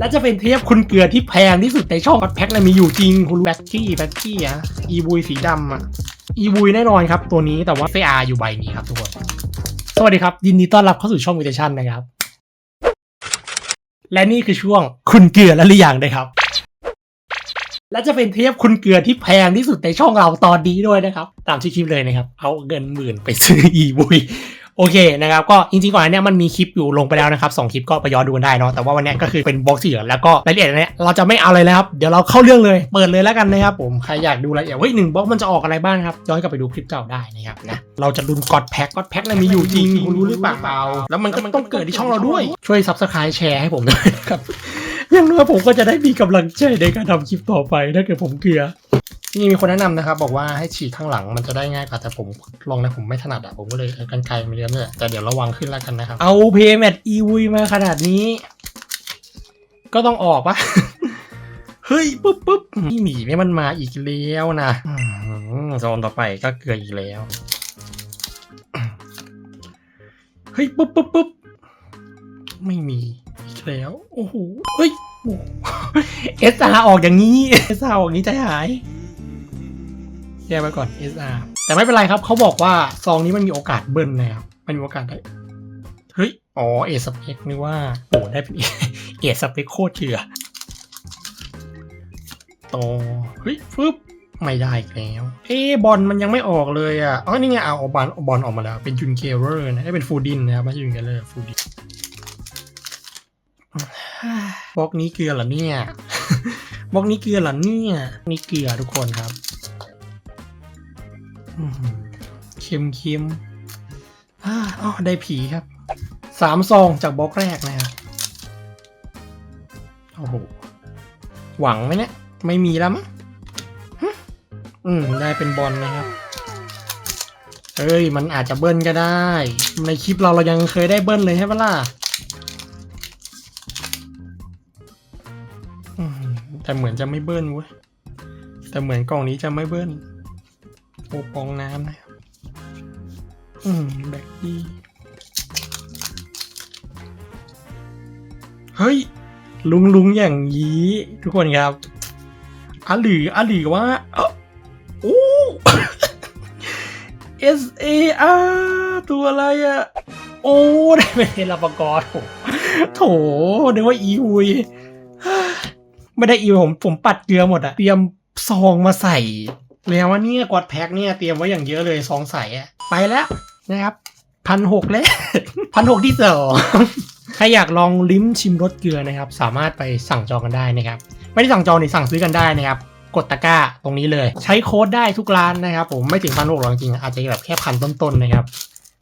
และจะเป็นเทปคุณเกลือที่แพงที่สุดในช่องแพ็คเลยมีอยู่จริง คุณแบ็คกี้แบ็คกี้อะอีบุยสีดำอะอีบุยแน่นอนครับ ตัวนี้แต่ว่าเซอาอยู่ใบนี้ครับทุกคน สวัสดีครับ ยินดีต้อนรับเข้าสู่ช่องวิเทชันนะครับ และนี่คือช่วงคุณเกลือและหรือยังนะครับ และจะเป็นเทปคุณเกลือที่แพงที่สุดในช่องเราตอนนี้ด้วยนะครับ ตามที่คลิปเลยนะครับ เอาเงินหมื่นไปซื้ออีบุย โอเคนะครับก็จริงๆก่อนอันนี้มันมีคลิปอยู่ลงไปแล้วนะครับสองคลิปก็ไปย้อนดูกันได้เนาะแต่ว่าวันนี้ก็คือเป็นบล็อกสีเหลืองแล้วก็รายละเอียดเนี้ยเราจะไม่เอาเลยแล้วครับเดี๋ยวเราเข้าเรื่องเลยเปิดเลยแล้วกันนะครับผมใครอยากดูรายละเอียดเฮ้ยหนึ่งบล็อกมันจะออกอะไรบ้างครับย้อนกลับไปดูคลิปเก่าได้นะครับนะเราจะลุนกอดแพ็กกอดแพ็กเลยมีอยู่จริงคุณรู้หรือเปล่าแล้วมันก็ต้องเกิดที่ช่องเราด้วยช่วยซับสไคร b ์แชร์ให้ผมด้วยครับอย่างน้อยผมก็จะได้มีกำลังใจในการทำคลิปต่อไปถ้าเกิดผมเกลือ นี่มีคนแนะนำนะครับ บอกว่าให้ฉีกข้างหลังมันจะได้ง่ายกว่าแต่ผมลองแล้วผมไม่ถนัดอะผมก็เลยเอากันไกลมาเรียนเนี่ยแต่เดี๋ยวระวังขึ้นแล้วกันนะครับ เอาเพย์แมทอีวีมาขนาดนี้ ก็ต้องออกปะเฮ้ยปุ๊บปุ๊บนี่หมีไม่มันมาอีกแล้วนะอืมโซนต่อไปก็เกลืออีกแล้วเฮ้ยปุ๊บปุ๊บปุ๊บไม่มีอีกแล้ว โอ้โหเฮ้ยเอสอาออกอย่างนี้เอสอาออกอย่างนี้ใจหาย แยกไว้ก่อน SR แต่ไม่เป็นไรครับเขาบอกว่าซองนี้มันมีโอกาสเบิ้ลนะครับมันมีโอกาสได้เฮ้ยอ๋อเอสเปกนี่ว่าโอ้ได้เป็นเอสเปกโคตรเชื่อต่อเฮ้ยฟึบไม่ได้อีกแล้ว เอ๊บอลมันยังไม่ออกเลยอะอ๋อนี่ไงเอาบอลบอลออกมาแล้ว เป็นจุนเคเวอร์นะได้เป็นฟูดินนะครับไม่ใช่จุนเคเวอร์ฟูดินบล็อกนี้เกลือเหรอเนี่ยบล็อกนี้เกลือเหรอเนี่ยนี่เกลือทุกคนครับ เค็มเค็มอ่าอ๋อได้ผีครับ สามซองจากบล็อกแรกนะครับ โอ้โห หวังไหมเนี่ย ไม่มีแล้วมั้งอืม ได้เป็นบอลนะครับ เอ้ย มันอาจจะเบิ้ลก็ได้ ในคลิปเราเรายังเคยได้เบิ้ลเลยใช่ปะล่ะแต่เหมือนจะไม่เบิ้ลเว้ย แต่เหมือนกล่องนี้จะไม่เบิ้ล ปองน้ำนะครับ อืมแบกดี เฮ้ย ลุงลุงอย่างนี้ทุกคนครับอาหลืออาหลือว่าเอ้าโอ้ S A R ตัวอะไรอะโอ้ ได้เป็นลาปกรโถโถนึกว่าอีวุยไม่ได้อีวุยผมผมปัดเกลือหมดอะเตรียมซองมาใส่ แล้วว่าเนี่ยกอดแพ็คเนี่ยเตรียมไว้อย่างเยอะเลยซองใสอะไปแล้วนะครับพันหกแล้วพันหกที่สองใครอยากลองลิ้มชิมรสเกลือนะครับ สามารถไปสั่งจองกันได้นะครับ ไม่ได้สั่งจองนี่สั่งซื้อกันได้นะครับ กดตะกร้าตรงนี้เลย ใช้โค้ดได้ทุกร้านนะครับ ผมไม่ถึงพันหกหรอกจริงๆอาจจะแบบแค่พันต้นๆนะครับ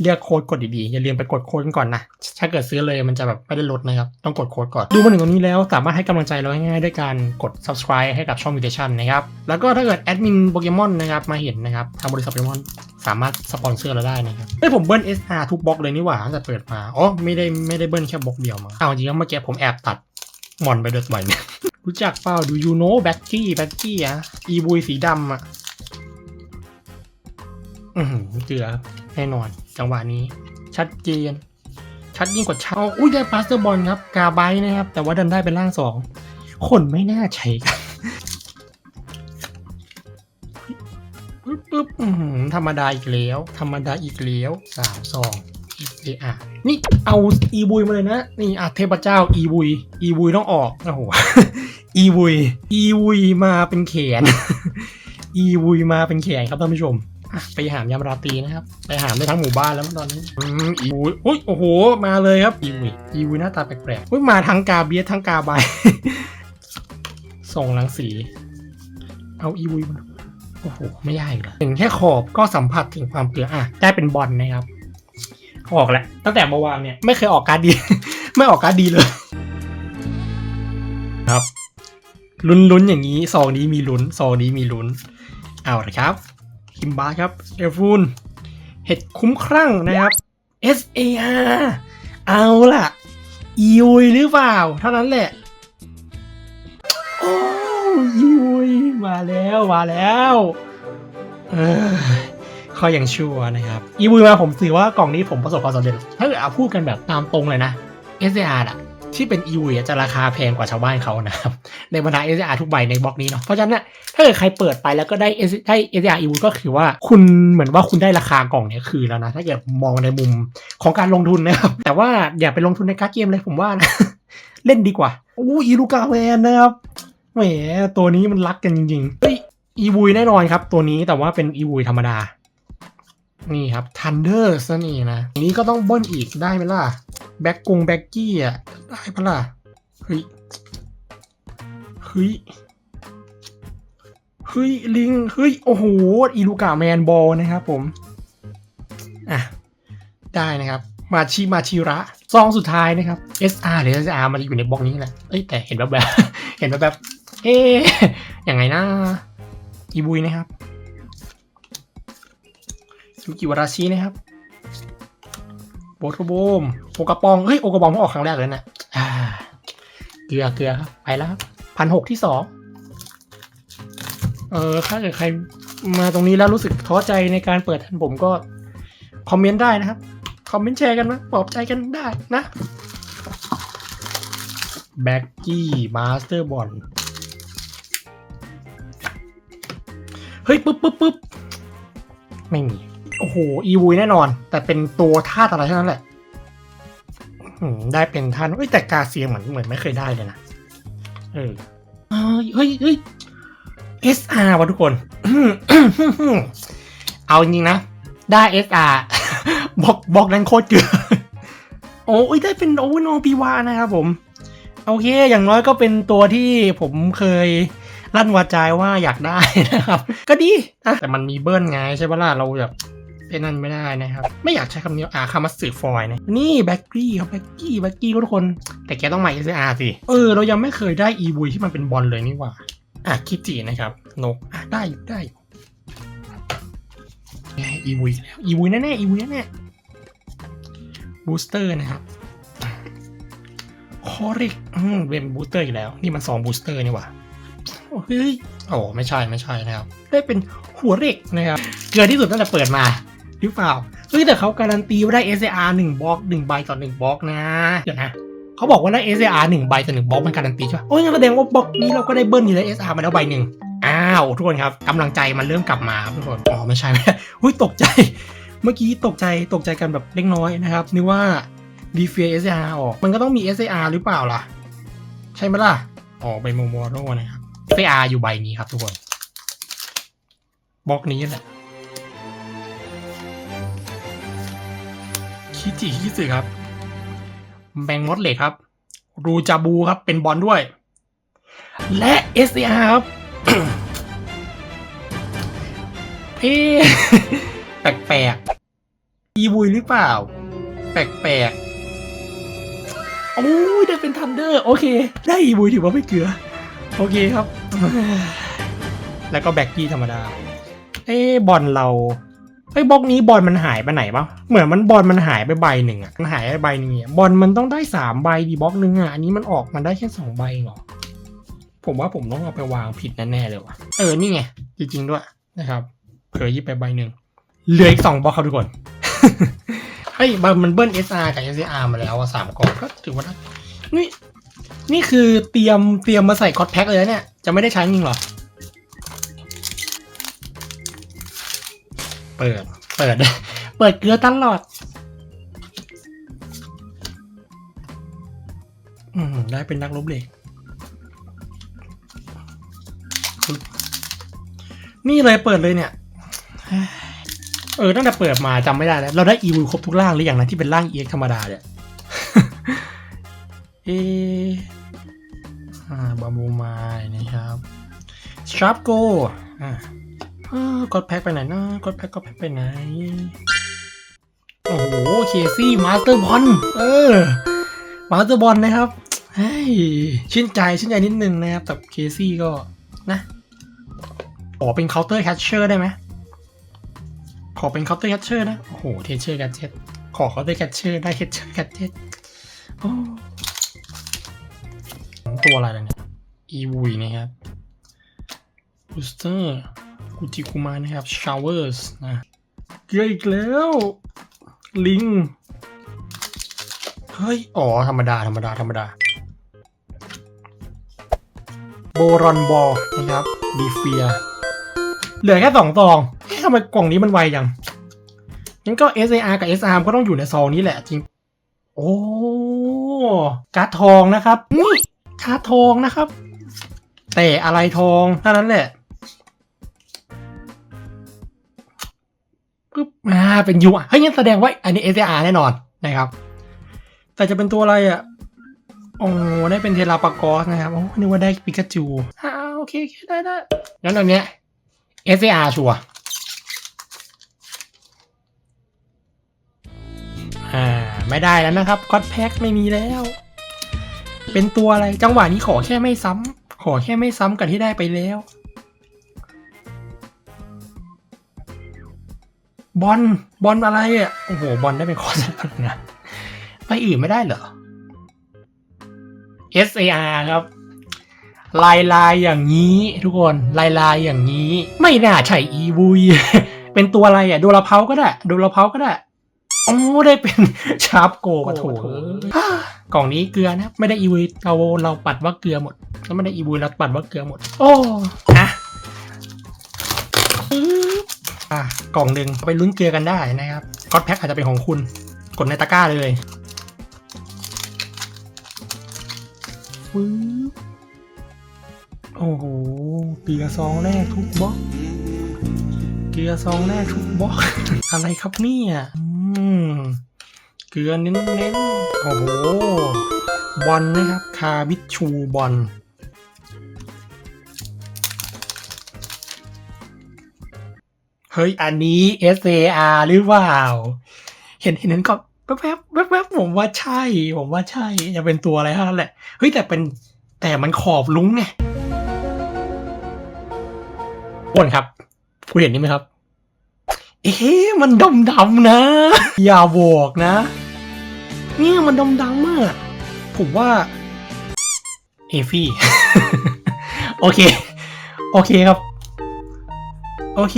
เลือกโค้ดกดดีๆ อย่าลืมไปกดโค้ดกันก่อนนะ ถ้าเกิดซื้อเลยมันจะแบบไม่ได้ลดนะครับ ต้องกดโค้ดก่อน ดูมาถึงตรงนี้แล้วสามารถให้กำลังใจเราง่ายๆด้วยการกด subscribe ให้กับช่อง Mutation นะครับ แล้วก็ถ้าเกิดแอดมินโปเกมอนนะครับมาเห็นนะครับทางบริษัทโปเกมอนสามารถสปอนเซอร์เราได้นะครับเฮ้ผมเบิ้ล SR ทุกบล็อกเลยนี่หว่าตั้งแต่เปิดมา อ๋อไม่ได้ไม่ได้เบิ้ลแค่บล็อกเดียวมาเอาจริงๆเมื่อกี้ผมแอบตัดมอนไปด้วยบ่อยเนี่ยรู้จักเปล่าดูยูโน่แบ็กกี้แบ็กกี้อะอีบุยสีดำอะ เกลือแน่นอน จังหวะนี้ ชัดเจน ชัดยิ่งกว่าเช้าอุ้ยได้พาสเตอร์บอลครับ กาไบต์นะครับ แต่ว่าดันได้เป็นร่างสองคนไม่น่าใช้กันปึ๊บปึ๊บอื้อหือธรรมดาอีกแล้ว ธรรมดาอีกแล้วสามสองอีกเลยอะนี่เอาอีบุยมาเลยนะ นี่อะเทพเจ้าอีบุย อีบุยต้องออกโอ้โหอีบุย อีบุยมาเป็นแขน อีบุยมาเป็นแขนครับท่านผู้ชม อะไปหามยามราตรีนะครับ ไปหามได้ทั้งหมู่บ้านแล้วตอนนี้อืมอีวุยอุ้ยโอ้โห มาเลยครับอีวุยอีวุยหน้าตาแปลกๆอุ้ยมาทั้งกาเบียทั้งกาใบส่งรังสี เอาอีวุยมาโอ้โห ไม่ยากอีกเหรอถึงแค่ขอบก็สัมผัสถึงความเกลืออะ ได้เป็นบอลนะครับ ออกแล้ว ตั้งแต่เมื่อวานเนี่ย ไม่เคยออกการดดีไม่ออกการดดีเลย ครับ ลุ้นๆอย่างนี้ซองนี้มีลุ้นซองนี้มีลุ้น เอาละครับ คิมบาร์ครับเอฟูนเห็ดคุ้มครั่งนะครับ S A R เอาล่ะอีวุยหรือเปล่า เท่านั้นแหละ โอ้อีวุยมาแล้ว มาแล้วเออขายังชั่วนะครับ อีวุยมาผมถือว่ากล่องนี้ผมประสบความสำเร็จ ถ้าเกิดเอาพูดกันแบบตามตรงเลยนะ S A R อะ ที่เป็นอีวีจะราคาแพงกว่าชาวบ้านเขานะครับในบรรดา SR ทุกใบในบล็อกนี้เนาะเพราะฉะนั้นถ้าเกิดใครเปิดไปแล้วก็ได้ S ได้ SR อีวีก็คือว่าคุณเหมือนว่าคุณได้ราคากล่องเนี้ยคืนแล้วนะ ถ้าเกิดมองในมุมของการลงทุนนะครับ แต่ว่าอย่าไปลงทุนในการ์ดเกมเลยผมว่านะเล่นดีกว่าโอ้อีลูกาแวนนะครับแหมตัวนี้มันรักกันจริงๆเฮ้ยอีวูแน่นอนครับ ตัวนี้แต่ว่าเป็นอีวูธรรมดา นี่ครับ Thunders นั่นเองนะอันนี้ก็ต้องเบิ้ลอีกได้ไหมล่ะแบ็กกงแบ็กกี้อะ ได้ปะล่ะ เฮ้ย เฮ้ย เฮ้ย ลิง เฮ้ย โอ้โห อีลูกาแมนบอลนะครับผม อะ ได้นะครับ มาชิมาชิระ ซองสุดท้ายนะครับ SR หรือ SR มันอยู่ในบล็อกนี้แหละ เอ้ย แต่เห็นแบบแบบ เห็นแบบแบบ เอ๊ะยังไงนะอีบุยนะครับซูกิวาราชินะครับโบทโบมโอกระปอง เฮ้ย โอกระปองเพิ่งออกครั้งแรกเลยนะอ่า เกลือเกลือครับไปแล้วครับพันหกที่สองเออถ้าเกิดใครมาตรงนี้แล้วรู้สึกท้อใจในการเปิดทันผมก็คอมเมนต์ได้นะครับ คอมเมนต์แชร์กันนะปลอบใจกันได้นะแบ็กกี้มาสเตอร์บอลเฮ้ยปึ๊บปึ๊บปึ๊บไม่มี โอ้โห อีวูแน่นอน แต่เป็นตัวธาตุอะไรเท่านั้นแหละ ได้เป็นท่านเอ้ยแต่กาเซียเหมือนเหมือนไม่เคยได้เลยนะเออเอ้ยเฮ้ยเฮ้ย SR ว่ะทุกคน เอาจริงๆนะ ได้ SR บอกบอกนั้นโคตรเกลือโอ้ยได้เป็นโอ้ยน้องปีวานะครับผม โอเค อย่างน้อยก็เป็นตัวที่ผมเคยลั่นวาจาว่าอยากได้นะครับ ก็ดีนะแต่มันมีเบิ้ลไงใช่ปะล่ะเราแบบ เป็นนั่นไม่ได้นะครับ ไม่อยากใช้คำนี้อ่าคำว่าสื่อฟอยนะนี่แบ็กกี้ครับแบ็กกี้แบ็กกี้ทุกคน แต่แกต้องมา SR สิ เออ เรายังไม่เคยได้อีบุยที่มันเป็นบอลเลยนี่หว่า อะคิจินะครับนกอะได้ได้อยู่แหมอีบุยแล้วอีบุยแน่ๆอีบุยแน่ๆบูสเตอร์นะครับคอริกอืมเป็นบูสเตอร์อีกแล้ว นี่มันสองบูสเตอร์นี่หว่าโอ้เฮ้ยโอ้ไม่ใช่ไม่ใช่นะครับ ได้เป็นหัวเหล็กนะครับ เกินที่สุดตั้งแต่เปิดมา หรือเปล่าเฮ้ยแต่เขาการันตีว่าได้ SAR หนึ่งบล็อกหนึ่งใบต่อหนึ่งบล็อกนะ เดี๋ยวนะเขาบอกว่าได้ SAR หนึ่งใบต่อหนึ่งบล็อกมันการันตีใช่ปะโอ้ยงั้นแสดงว่าบล็อกนี้เราก็ได้เบิ้ลอยู่แล้ว SR มาแล้วใบหนึ่งอ้าวทุกคนครับกำลังใจมันเริ่มกลับมาครับทุกคนอ๋อไม่ใช่ไหมหุ้ยตกใจ เมื่อกี้ตกใจตกใจกันแบบเล็กน้อยนะครับนึกว่า d f a SAR ออกมันก็ต้องมี SAR หรือเปล่าล่ะ ใช่ไหมล่ะอ๋อใบโมโมโรนะครับ SAR อยู่ใบนี้ครับทุกคนบล็อกนี้แหละ คิจิคิสึครับแบงมดเหล็กครับ รูจาบูครับเป็นบอลด้วย และ SCR ครับเอ๊แปลกๆอีวุยหรือเปล่า แปลกๆโอ้ยได้เป็นทันเดอร์ โอเค ได้อีวุยถือว่าไม่เกลือ โอเคครับ แล้วก็แบ็กกี้ธรรมดา เอ๊บอลเรา ไอ้บล็อกนี้บอลมันหายไปไหนบ้างเหมือนมันบอลมันหายไปใบหนึ่งอะมันหายไปใบหนึ่งอะบอลมันต้องได้สามใบดีบล็อกหนึ่งอะอันนี้มันออกมันได้แค่สองใบเหรอผมว่าผมต้องเอาไปวางผิดแน่ๆเลยว่ะเออนี่ไงจริงๆด้วยนะครับเผลอยิบไปใบหนึ่งเหลืออีกสองบล็อกครับทุกคนเฮ้ยมันเบิ้ล SR กับ SR มาแล้วอะสามกล่องก็ถือว่านี่นี่คือเตรียมเตรียมมาใส่คอตแพ็คเลยเนี่ยจะไม่ได้ใช้จริงเหรอ เปิด เปิด เปิดเกลือตลอด อืม ได้เป็นนักลบเหล็ก นี่เลยเปิดเลยเนี่ย เออตั้งแต่เปิดมาจำไม่ได้แล้ว เราได้อีวครบทุกร่างหรืออย่างนะที่เป็นร่างเอ็กธรรมดาเนี่ย เอออ่าบาบูมายนะครับชาร์ปโกอ่า กดแพ็กไปไหนนะกดแพ็กกดแพ็กไปไหน โอ้โห เคซี่มาสเตอร์บอล เออ มาสเตอร์บอลนะครับ เฮ้ย ชื่นใจ ชื่นใจนิดนึงนะครับ แต่เคซี่ก็นะ ขอเป็นเคาน์เตอร์แคชเชอร์ได้ไหม ขอเป็นเคาน์เตอร์แคชเชอร์นะ โอ้โห เทเชอร์แคชเชอร์ขอเคาน์เตอร์แคชเชอร์ได้เทเชอร์แคชเชอร์โอ้ตัวอะไรล่ะเนี่ย อีวุยนะครับบูสเตอร์ กุจิคุมานะครับชาวเวอร์สนะเกลืออีกแล้ว ลิงคฮ้ย อ๋อ ธรรมดา ธรรมดา ธรรมดา โบรอนบอลนะครับบีเฟีย เหลือแค่สองซองทำไมกล่องนี้มันไวจังงั้นก็ SAR กับ SR ก็ต้องอยู่ในซองนี้แหละจริง โอ้ การ์ดทองนะครับนี่การ์ดทองนะครับ แต่อะไรทองเท่านั้นแหละ ปึ๊บอ่าเป็นยูอะเฮ้ยงั้นแสดงว่าอันนี้ SAR แน่นอนนะครับ แต่จะเป็นตัวอะไรอะโอ้ได้เป็นเทราปากอสนะครับโอ้นึกว่าได้ปิกาจูอ่าโอเคโอเคได้ได้งั้นตอนเนี้ย SAR ชัวร์อ่า ไม่ได้แล้วนะครับก็อดแพ็คไม่มีแล้ว เป็นตัวอะไรจังหวะนี้ขอแค่ไม่ซ้ำขอแค่ไม่ซ้ำกับที่ได้ไปแล้ว บอลบอลอะไรอะ โอ้โห บอลได้เป็นคอร์สแล้วนะไปอื่นไม่ได้เหรอ SAR ครับ ลายลายอย่างนี้ ทุกคน ลายลายอย่างนี้ ไม่น่าใช่อีวุย เป็นตัวอะไรอะ โดราเพาก็ได้ โดราเพาก็ได้โอ้ได้เป็นชาร์ปโกกระโถ่กล่องนี้เกลือนะ ไม่ได้อีวุยเราเราปัดว่าเกลือหมดแล้วไม่ได้อีวุยเราปัดว่าเกลือหมด โอ้ อะกล่องหนึ่งเอาไปลุ้นเกลือกันได้นะครับก็อดแพ็คอาจจะเป็นของคุณ กดในตะกร้าเลยโอ้โหเกียร์ซองแรกทุกบล็อกเกียร์ซองแรกทุกบล็อก อะไรครับเนี่ยเกลือเน้นๆโอ้โหบอลนะครับ คาบิชูบอล เฮ้ย อันนี้ SAR หรือเปล่า เห็นเห็นนั้นก็แวบๆแวบๆผมว่าใช่ ผมว่าใช่ จะเป็นตัวอะไรเท่านั้นแหละ เฮ้ย แต่เป็นแต่มันขอบลุ้งไงอ้วนครับคุณเห็นนี่ไหมครับ เอ๊ะมันดำดำๆนะ อย่าบอกนะ เนี่ยมันดำดำมาก ผมว่า เอฟี่ โอเค โอเคครับ โอเค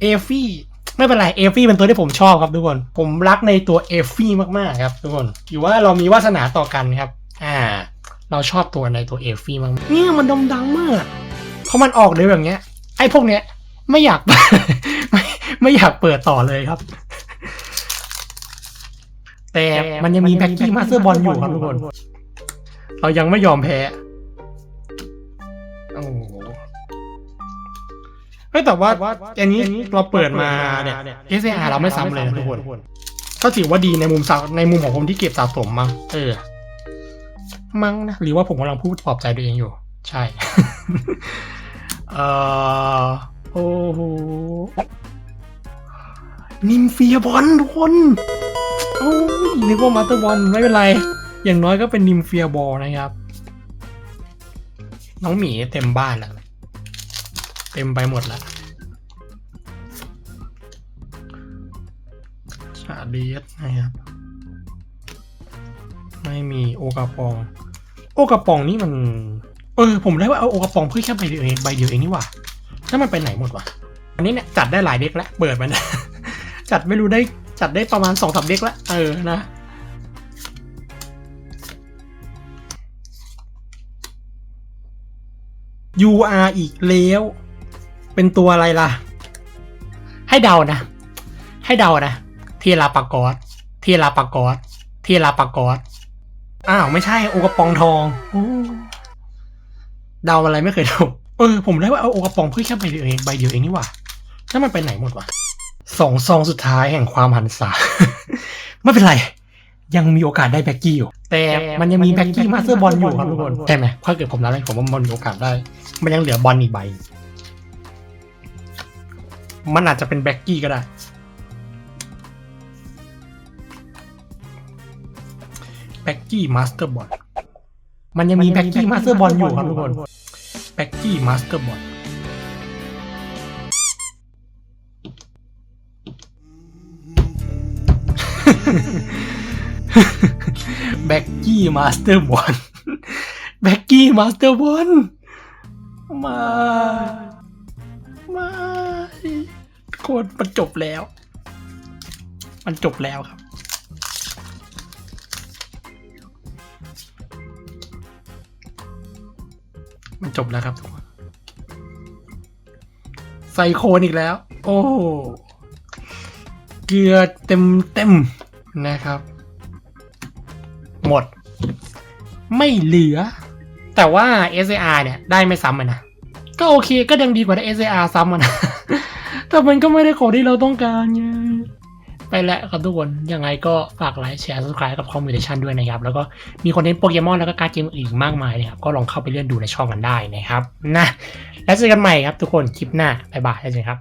เอฟี่ไม่เป็นไรเอฟี่เป็นตัวที่ผมชอบครับทุกคน ผมรักในตัวเอฟี่มากๆครับทุกคนอยู่ว่าเรามีวาสนาต่อกันครับ อ่า เราชอบตัวในตัวเอฟี่มากๆเนี่ยมันดำดำมากเพราะมันออกเลยแบบเนี้ย ไอ้พวกเนี้ยไม่อยากไม่ไม่อยากเปิดต่อเลยครับ แต่มันยังมีแบ็กกี้มาสเตอร์บอลอยู่ครับทุกคน เรายังไม่ยอมแพ้โอ้โหเฮ้ยแต่ว่าอันนี้เราเปิดมาเนี่ย SAR เราไม่ซ้ำเลยนะทุกคนก็ถือว่าดีในมุมสะในมุมของผมที่เก็บสะสมมั้งเออ มั้งนะหรือว่าผมกำลังพูดปลอบใจตัวเองอยู่ ใช่ เอ่อโอ้โหนิมเฟียบอลทุกคนโอ้ยนึกว่ามาสเตอร์บอลไม่เป็นไร อย่างน้อยก็เป็นนิมเฟียบอลนะครับ น้องหมีเต็มบ้านแล้ว เต็มไปหมดแล้วชาเดียสนะครับ ไม่มีโอกาปอง โอกาปองนี่มัน เออ ผมได้ว่าเอาโอกาปองเพื่อแค่ใบเดียวเองใบเดียวเองนี่หว่าแล้วมันไปไหนหมดวะอันนี้เนี่ยจัดได้หลายเด็กแล้วเปิดมัน จัดไม่รู้ได้จัดได้ประมาณสองสามเด็กแล้วเออนะ UR อีกแล้ว เป็นตัวอะไรล่ะ ให้เดานะ ให้เดานะ เทราปากอสเทราปากอสเทราปากอสอ้าวไม่ใช่โอกระปองทองโอ้เดาอะไรไม่เคยถูกเออผมได้ว่าเอาโอกระปองเพื่อแค่ใบเดียวเองใบเดียวเองนี่หว่าแล้วมันไปไหนหมดวะสองซองสุดท้ายแห่งความหันษา ไม่เป็นไร ยังมีโอกาสได้แบ็กกี้อยู่ แต่มันยังมีแบ็กกี้มาสเตอร์บอลอยู่ครับทุกคนใช่ไหมถ้าเกิดผมนับได้ผมว่ามันมีโอกาสได้ มันยังเหลือบอลอีกใบ มันอาจจะเป็นแบ็กกี้ก็ได้ แบ็กกี้มาสเตอร์บอลมันยังมีแบ็กกี้มาสเตอร์บอลอยู่ครับทุกคน แบ็กกี้มาสเตอร์บอลแบ็กกี้มาสเตอร์บอลแบ็กกี้มาสเตอร์บอลมา มาโคนมันจบแล้ว มันจบแล้วครับ มันจบแล้วครับทุกคนไซโคนอีกแล้ว โอ้เกลือเต็มเต็มนะครับ หมด ไม่เหลือ แต่ว่า SAR เนี่ย ได้ไม่ซ้ำเลยนะ ก็โอเคก็ยังดีกว่าได้ SAR ซ้ำนะ แต่มันก็ไม่ได้ของที่เราต้องการไงไปแล้วครับทุกคน ยังไงก็ฝากไลค์แชร์ subscribe กับคอมมิวนิชันด้วยนะครับ แล้วก็มีคอนเทนต์โปเกมอนแล้วก็การดเกมอื่นอีกมากมายนะครับ ก็ลองเข้าไปเลื่อนดูในช่องกันได้นะครับ นะ แล้วเจอกันใหม่ครับทุกคน คลิปหน้า บ๊ายบายแล้วเจอกันครับ